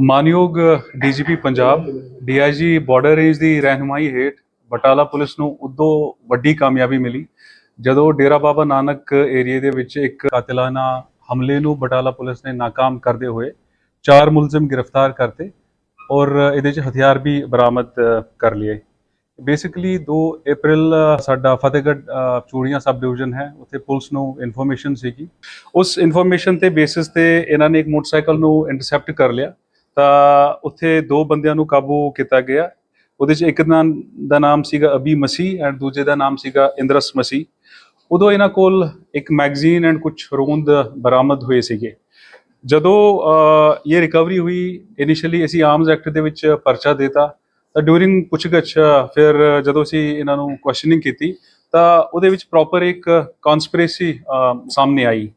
ਮਾਨਯੋਗ DGP Punjab, DIG border range ਦੀ ਰਹਿਨੁਮਾਈ ਹੇਠ ਬਟਾਲਾ ਪੁਲਿਸ ਨੂੰ ਉਦੋਂ ਵੱਡੀ ਕਾਮਯਾਬੀ ਮਿਲੀ, ਜਦੋਂ ਡੇਰਾ ਬਾਬਾ ਨਾਨਕ ਏਰੀਏ ਦੇ ਵਿੱਚ ਇੱਕ ਕਾਤਿਲਾਨਾ ਹਮਲੇ ਨੂੰ ਬਟਾਲਾ ਪੁਲਿਸ ਨੇ ਨਾਕਾਮ ਕਰਦੇ ਹੋਏ ਚਾਰ ਮੁਲਜ਼ਮ ਗ੍ਰਿਫਤਾਰ ਕਰਤੇ ਔਰ ਇਹਦੇ ਚ ਹਥਿਆਰ ਵੀ ਬਰਾਮਦ ਕਰ ਲਏ। ਬੇਸਿਕਲੀ 2 ਅਪ੍ਰੈਲ ਸਾਡਾ ਫਤਿਹਗੜ੍ਹ ਚੂੜੀਆਂ ਸਬ ਡਿਵੀਜ਼ਨ ਹੈ, ਉੱਥੇ ਪੁਲਿਸ ਨੂੰ ਇਨਫੋਰਮੇਸ਼ਨ ਸੀਗੀ। ਉਸ ਇਨਫੋਰਮੇਸ਼ਨ ਤੇ ਬੇਸਿਸ ਤੇ ਇਹਨਾਂ ਨੇ ਇੱਕ ਮੋਟਰਸਾਈਕਲ ਨੂੰ ਇੰਟਰਸੈਪਟ ਕਰ ਲਿਆ। ਤਾਂ ਉੱਥੇ ਦੋ ਬੰਦਿਆਂ ਨੂੰ ਕਾਬੂ ਕੀਤਾ ਗਿਆ। ਉਹਦੇ ਚ ਇੱਕ ਦਾ ਦਾ ਨਾਮ ਸੀਗਾ ਅਬੀ ਮਸੀਹ ਐਂਡ ਦੂਜੇ ਦਾ ਨਾਮ ਸੀਗਾ ਇੰਦਰਸ ਮਸੀਹ। ਉਦੋਂ ਇਹਨਾਂ ਕੋਲ ਇੱਕ ਮੈਗਜ਼ੀਨ ਐਂਡ ਕੁਝ ਰੋਂਦ ਬਰਾਮਦ ਹੋਏ ਸੀਗੇ। ਜਦੋਂ ਇਹ ਰਿਕਵਰੀ ਹੋਈ ਇਨੀਸ਼ੀਅਲੀ ਅਸੀਂ ਆਰਮਸ ਐਕਟ ਦੇ ਵਿੱਚ ਪਰਚਾ ਦਿੱਤਾ। ਤਾਂ ਡਿਊਰਿੰਗ ਪੁੱਛਗਿੱਛ, ਫਿਰ ਜਦੋਂ ਅਸੀਂ ਇਹਨਾਂ ਨੂੰ ਕੁਐਸਚਨਿੰਗ ਕੀਤੀ, ਤਾਂ ਉਹਦੇ ਵਿੱਚ ਪ੍ਰੋਪਰ ਇੱਕ ਕਨਸਪੀਰੇਸੀ ਸਾਹਮਣੇ ਆਈ।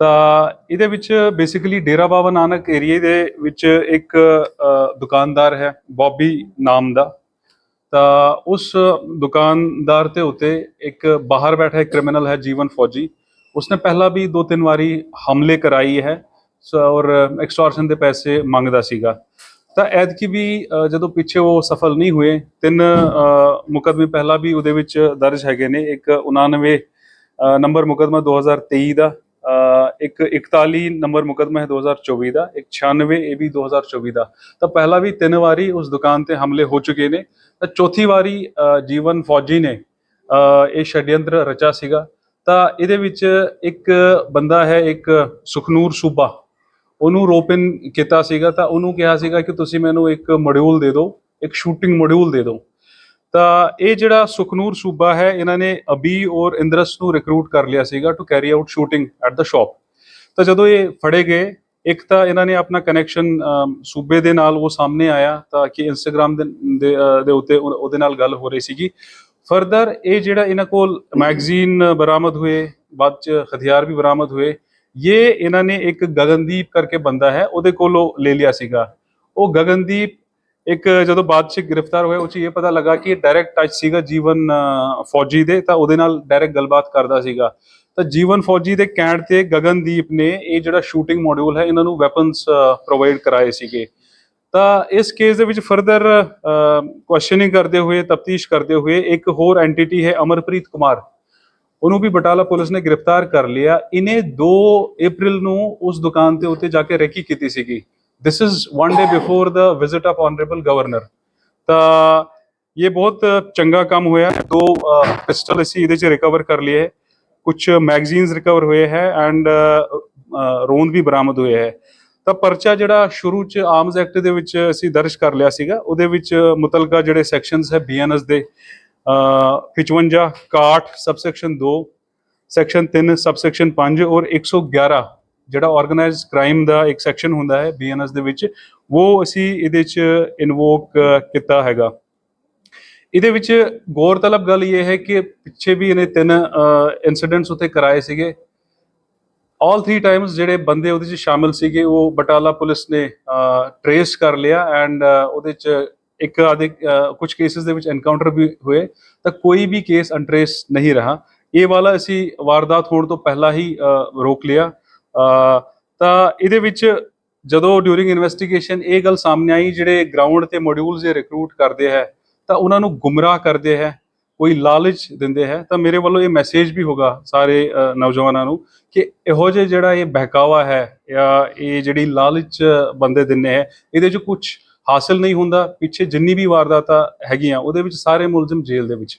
ਤਾਂ ਇਹਦੇ ਵਿੱਚ ਬੇਸਿਕਲੀ ਡੇਰਾ ਬਾਬਾ ਨਾਨਕ ਏਰੀਏ ਦੇ ਵਿੱਚ ਇੱਕ ਦੁਕਾਨਦਾਰ ਹੈ ਬੌਬੀ ਨਾਮ ਦਾ। ਤਾਂ ਉਸ ਦੁਕਾਨਦਾਰ ਤੇ ਉਤੇ ਇੱਕ ਬਾਹਰ ਬੈਠਾ ਇੱਕ ਕ੍ਰਿਮੀਨਲ ਹੈ ਜੀਵਨ ਫੌਜੀ। ਉਸਨੇ ਪਹਿਲਾਂ ਵੀ ਦੋ ਤਿੰਨ ਵਾਰੀ ਹਮਲੇ ਕਰਾਈ ਹੈ ਔਰ ਐਕਸਟੋਰਸ਼ਨ ਦੇ ਪੈਸੇ ਮੰਗਦਾ ਸੀਗਾ। ਤਾਂ ਐਤਕੀ ਵੀ ਜਦੋਂ ਪਿੱਛੇ ਉਹ ਸਫਲ ਨਹੀਂ ਹੋਏ ਤਿੰਨ ਅ, ਮੁਕੱਦਮੇ ਪਹਿਲਾਂ ਵੀ ਉਹਦੇ ਵਿੱਚ ਦਰਜ ਹੈਗੇ ਨੇ। ਇੱਕ 99 ਨੰਬਰ ਮੁਕੱਦਮਾ 2023 ਦਾ ਇੱਕ 41 ਨੰਬਰ ਮੁਕੱਦਮਾ ਹੈ 2024 ਦਾ, ਇੱਕ 96 ਇਹ ਵੀ 2024 ਦਾ। ਤਾਂ ਪਹਿਲਾਂ ਵੀ ਤਿੰਨ ਵਾਰੀ ਉਸ ਦੁਕਾਨ ਤੇ ਹਮਲੇ ਹੋ ਚੁੱਕੇ ਨੇ। ਤਾਂ ਚੌਥੀ ਵਾਰੀ ਜੀਵਨ ਫੌਜੀ ਨੇ ਇਹ ਛਡਯੰਤਰ ਰਚਾ ਸੀਗਾ। ਤਾਂ ਇਹਦੇ ਵਿੱਚ ਇੱਕ ਬੰਦਾ ਹੈ, ਇੱਕ ਸੁਖਨੂਰ ਸੂਬਾ। ਉਹਨੂੰ ਰੋਪਨ ਕੀਤਾ ਸੀਗਾ। ਤਾਂ ਉਹਨੂੰ ਕਿਹਾ ਸੀਗਾ ਕਿ ਤੁਸੀਂ ਮੈਨੂੰ ਇੱਕ ਮੋਡਿਊਲ ਦੇ ਦਿਓ, ਇੱਕ ਸ਼ੂਟਿੰਗ ਮੋਡਿਊਲ ਦੇ ਦਿਓ। ਤਾਂ ਇਹ ਜਿਹੜਾ ਸੁਖਨੂਰ ਸੂਬਾ ਹੈ, ਇਹਨਾਂ ਨੇ ਅਬੀ ਔਰ ਇੰਦਰਸ ਨੂੰ ਰਿਕਰੂਟ ਕਰ ਲਿਆ ਸੀਗਾ to carry out shooting at the shop ਤਾਂ ਜਦੋਂ ਇਹ ਫੜੇ ਗਏ, ਇੱਕ ਤਾਂ ਇਹਨਾਂ ਨੇ ਆਪਣਾ ਕਨੈਕਸ਼ਨ ਸੂਬੇ ਦੇ ਨਾਲ ਉਹ ਸਾਹਮਣੇ ਆਇਆ ਤਾਂ ਕਿ ਇੰਸਟਾਗ੍ਰam ਦੇ ਉੱਤੇ ਉਹਦੇ ਨਾਲ ਗੱਲ ਹੋ ਰਹੀ ਸੀਗੀ। ਫਰਦਰ ਇਹ ਜਿਹੜਾ ਇਹਨਾਂ ਕੋਲ ਮੈਗਜ਼ੀਨ ਬਰਾਮਦ ਹੋਏ, ਬਾਅਦ ਚ ਹਥਿਆਰ ਵੀ ਬਰਾਮਦ ਹੋਏ, ਇਹ ਇਹਨਾਂ ਨੇ ਇੱਕ ਗਗਨਦੀਪ ਕਰਕੇ ਬੰਦਾ ਹੈ, ਉਹਦੇ ਕੋਲੋਂ ਲੈ ਲਿਆ ਸੀਗਾ। ਉਹ ਗਗਨਦੀਪ ਇੱਕ ਜਦੋਂ ਬਾਅਦ ਚ ਗ੍ਰਿਫਤਾਰ ਹੋਇਆ ਉਹ ਚ ਇਹ ਪਤਾ ਲੱਗਾ ਕਿ ਡਾਇਰੈਕਟ ਟੱਚ ਸੀਗਾ ਜੀਵਨ ਫੌਜੀ ਦੇ, ਤਾਂ ਉਹਦੇ ਨਾਲ ਡਾਇਰੈਕਟ ਗੱਲਬਾਤ ਕਰਦਾ ਸੀਗਾ। ਤਾਂ ਜੀਵਨ ਫੌਜੀ ਦੇ ਕਹਿਣ ਤੇ ਗਗਨਦੀਪ ਨੇ ਇਹ ਜਿਹੜਾ ਸ਼ੂਟਿੰਗ ਮੋਡਿਊਲ ਹੈ, ਇਹਨਾਂ ਨੂੰ ਵੈਪਨਸ ਪ੍ਰੋਵਾਈਡ ਕਰਾਏ ਸੀਗੇ। ਤਾਂ ਇਸ ਕੇਸ ਦੇ ਵਿੱਚ ਫਰਦਰ ਕੁਐਸਚਨਿੰਗ ਕਰਦੇ ਹੋਏ, ਤਫਤੀਸ਼ ਕਰਦੇ ਹੋਏ ਇੱਕ ਹੋਰ ਐਂਟੀਟੀ ਹੈ ਅਮਰਪ੍ਰੀਤ ਕੁਮਾਰ। ਉਹਨੂੰ ਵੀ ਬਟਾਲਾ ਪੁਲਿਸ ਨੇ ਗ੍ਰਿਫਤਾਰ ਕਰ ਲਿਆ। ਇਹਨੇ 2 ਅਪ੍ਰੈਲ ਨੂੰ ਉਸ ਦੁਕਾਨ ਤੇ ਉੱਤੇ ਜਾ ਕੇ ਰੈਕੀ ਕੀਤੀ ਸੀਗੀ। This is one day before the visit of honourable governor ਤਾਂ ਇਹ ਬਹੁਤ ਚੰਗਾ ਕੰਮ ਹੋਇਆ ਦੋ ਪਿਸਟਲ ਅਸੀਂ ਇਹਦੇ ਚ ਰਿਕਵਰ ਕਰ ਲਏ ਹੈ। ਕੁਝ ਮੈਗਜ਼ੀਨਸ ਰਿਕਵਰ ਹੋਏ ਹੈ ਐਂਡ ਰੋਂਦ ਵੀ ਬਰਾਮਦ ਹੋਏ ਹੈ। ਤਾਂ ਪਰਚਾ ਜਿਹੜਾ ਸ਼ੁਰੂ ਚ ਆਰਮਸ ਐਕਟ ਦੇ ਵਿੱਚ ਅਸੀਂ ਦਰਜ ਕਰ ਲਿਆ ਸੀਗਾ, ਉਹਦੇ ਵਿੱਚ ਮੁਤਲਕਾ ਜਿਹੜੇ ਸੈਕਸ਼ਨਸ ਹੈ ਬੀਐਨਐਸ ਦੇ, ਅ 55 61 ਸਬਸੈਕਸ਼ਨ 2 ਸੈਕਸ਼ਨ 3 ਸਬਸੈਕਸ਼ਨ 5 ਔਰ 111 ਜਿਹੜਾ ਆਰਗੇਨਾਈਜ਼ਡ ਕ੍ਰਾਈਮ ਦਾ ਇੱਕ ਸੈਕਸ਼ਨ ਹੁੰਦਾ ਹੈ ਬੀਐਨਐਸ ਦੇ ਵਿੱਚ, ਉਹ ਅਸੀਂ ਇਹਦੇ ਚ ਇਨਵੋਕ ਕੀਤਾ ਹੈਗਾ। ਇਹਦੇ ਵਿੱਚ ਗੌਰਤਲਬ ਗੱਲ ਇਹ ਹੈ ਕਿ ਪਿੱਛੇ ਵੀ ਇਹਨੇ ਤਿੰਨ ਇਨਸੀਡੈਂਟਸ ਉੱਤੇ ਕਰਾਏ ਸੀਗੇ। ਆਲ 3 ਟਾਈਮਸ ਜਿਹੜੇ ਬੰਦੇ ਉਹਦੇ ਚ ਸ਼ਾਮਿਲ ਸੀਗੇ, ਉਹ ਬਟਾਲਾ ਪੁਲਿਸ ਨੇ ਟਰੇਸ ਕਰ ਲਿਆ ਐਂਡ ਉਹਦੇ ਚ ਇੱਕ ਆਦੇ ਕੁਝ ਕੇਸਿਸ ਦੇ ਵਿੱਚ ਐਨਕਾਊਂਟਰ ਵੀ ਹੋਏ, ਤਾਂ ਕੋਈ ਵੀ ਕੇਸ ਅਨਟ੍ਰੇਸ ਨਹੀਂ ਰਹਾ। ਇਹ ਵਾਲਾ ਅਸੀਂ ਵਾਰਦਾਤ ਹੋਣ ਤੋਂ ਪਹਿਲਾਂ ਹੀ ਰੋਕ ਲਿਆ। ਤਾਂ ਇਹਦੇ ਵਿੱਚ ਜਦੋਂ ਡਿਊਰਿੰਗ ਇਨਵੈਸਟੀਗੇਸ਼ਨ ਇਹ ਗੱਲ ਸਾਹਮਣੇ ਆਈ, ਜਿਹੜੇ ਗਰਾਊਂਡ ਤੇ ਮੋਡਿਊਲਸ ਇਹ ਰਿਕਰੂਟ ਕਰਦੇ ਹੈ, ਤਾਂ ਉਹਨਾਂ ਨੂੰ ਗੁੰਮਰਾਹ ਕਰਦੇ ਹੈ, ਕੋਈ ਲਾਲਚ ਦਿੰਦੇ ਹੈ। ਤਾਂ ਮੇਰੇ ਵੱਲੋਂ ਇਹ ਮੈਸੇਜ ਵੀ ਹੋਗਾ ਸਾਰੇ ਨੌਜਵਾਨਾਂ ਨੂੰ ਕਿ ਇਹੋ ਜਿਹੇ ਜਿਹੜਾ ਇਹ ਬਹਿਕਾਵਾ ਹੈ ਜਾਂ ਇਹ ਜਿਹੜੀ ਲਾਲਚ ਬੰਦੇ ਦਿੰਨੇ ਹੈ, ਇਹਦੇ 'ਚ ਕੁਝ ਹਾਸਲ ਨਹੀਂ ਹੁੰਦਾ। ਪਿੱਛੇ ਜਿੰਨੀ ਵੀ ਵਾਰਦਾਤਾਂ ਹੈਗੀਆਂ, ਉਹਦੇ ਵਿੱਚ ਸਾਰੇ ਮੁਲਜ਼ਮ ਜੇਲ੍ਹ ਦੇ ਵਿੱਚ।